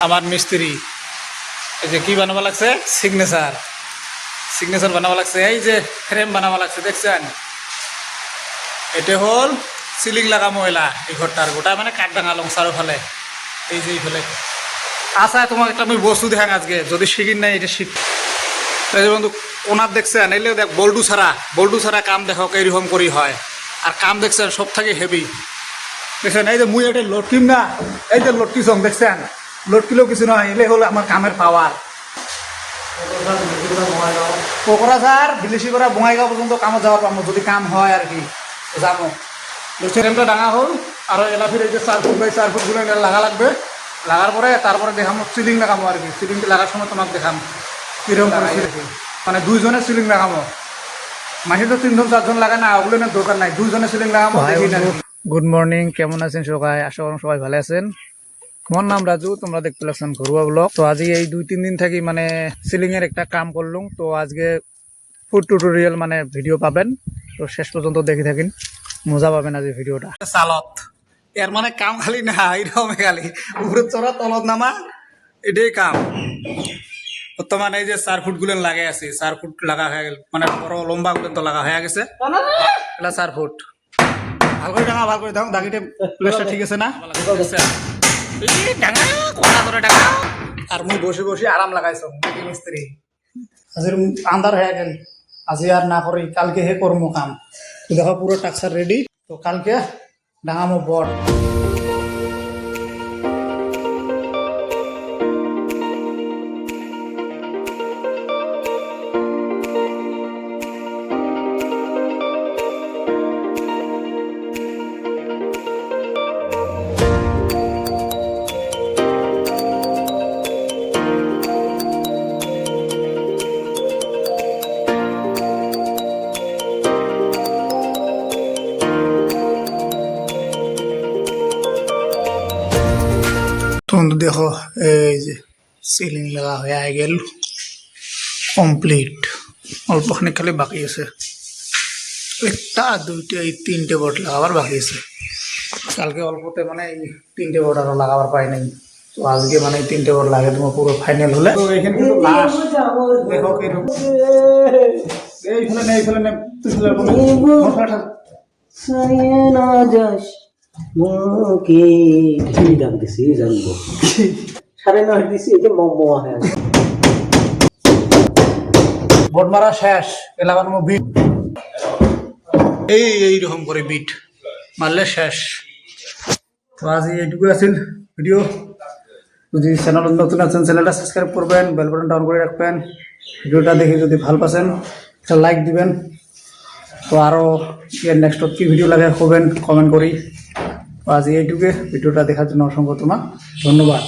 আমার মিস্ত্রি যে কি বানাবো লাগছে? সিগনেচার সিগনেচার বানাবো লাগছে, এই যে ফ্রেম বানাবো লাগছে, দেখছেন? এটা হল সিলিং লাগা ময়লা, এই ঘরটার। গোটা মানে কাঠ ডাঙা লং চারোফালে এই যে এইফালে আচ্ছা তোমাকে একটা আমি বস্তু দেখাং আজকে। যদি শিখিন নাই, এটা শিখ বন্ধু, ওনার দেখছেন এলে দেখ বল্ডু ছাড়া বল্ডু ছাড়া কাম দেখো, এইরকম করি হয়। আর কাম দেখছেন সব থেকে হেভি দেখছেন, এই যে মুই এটা লটকিম না, এই যে লটকি সং দেখছেন? লটকিলেও কিছু নয় এলে হলো আমার কামের পাওয়ার কোকরাঝার বিলিশিপাড়া বঙাইগাঁও পর্যন্ত কামত যাওয়ার পাবো যদি কাম হয় আর কি। যাব ফ্রেমটা ডাঙা হল আর এলা ফিরে এই যে চার ফুট বাই চার ফুটগুলো লাগা লাগবে লাগার পরে তারপরে দেখাম সিলিং লাগামো আর কি। সিলিংটা লাগার সময় তোমাকে দেখাম। কীরকম করে সিলিং মানে দুইজনে সিলিং লাগামো মাসে তো তিনজন চারজন লাগায় না ওগুলো না দরকার নাই। দুইজনে সিলিং দেখি গুড মর্নিং কেমন আছেন সবাই? আশা করি সবাই ভালো আছেন। আমার নাম রাজু তোমরা দেখতে পাচ্ছেন ঘরোয়া ব্লগ তো আজকে এই দুই তিন দিন থাকি মানে সিলিং এর একটা কাম করলুম। তো আজকে ফুড টিউটোরিয়াল মানে ভিডিও পাবেন। তো শেষ পর্যন্ত দেখে থাকেন। মজা পাবেন আজ ভিডিওটা চালত এর মানে কাম খালি না এরকম খালি। উপরে চড়া তলত নামা এটাই কাম। বর্তমানে এই যে চার ফুট গুলেন লাগাই আছে, চার ফুট লাগা হয়ে গেল। মানে বড় লম্বা গুলেন তো লাগা হয়ে গেছে। এটা চার ফুট। ভালো করে ডাঙা, ভালো করে দাও দাগিটা প্লেসটা ঠিক আছে না? আর মুই বসে বসে আরাম লাগাইছো মিস্ত্রি। আজির আন্ধার হয়ে গেল। আজি আর না করি, কালকে হে করব কাম। দেখো পুরো টাকসার রেডি তো কালকে ডাঙামো বট। বন্ধু দেখো এই যে সিলিং লাগা হয়ে গেল কমপ্লিট অল্পখানি খালি বাকি আছে। একটা দুইটা এই তিনটে বোর্ড লাগাবার বাকি আছে। কালকে অল্পতে মানে এই তিনটে বোর্ড আরও লাগাবার পাই নাই। তো আজকে মানে এই তিনটে বোর্ড লাগে তোমার পুরো ফাইনাল হলে। তো এখানে কিন্তু লাস্ট দেখো কীরকম এইখানে নেই এইখানে নেই তুই ফেলে। না যাস। মুখে কি দাম দিছি জানব? সাড়ে নয় দিছি, এই যে মোমো হয়ে মারা শেষ, এলাকার বিট এই এইরকম করে বিট মারলে শেষ। তো আজ এইটুকু আছিল ভিডিও। যদি চ্যানেল নতুন আছেন চ্যানেলটা সাবস্ক্রাইব করবেন বেল বাটন ডাউন করে রাখবেন। ভিডিওটা দেখে যদি ভালো পাচ্ছেন, একটা লাইক দিবেন। তো আরও এর নেক্সটত কি ভিডিও লাগে হবেন কমেন্ট করি। আজ এইটুকু ভিডিওটা দেখার জন্য অসংখ্য তোমার ধন্যবাদ।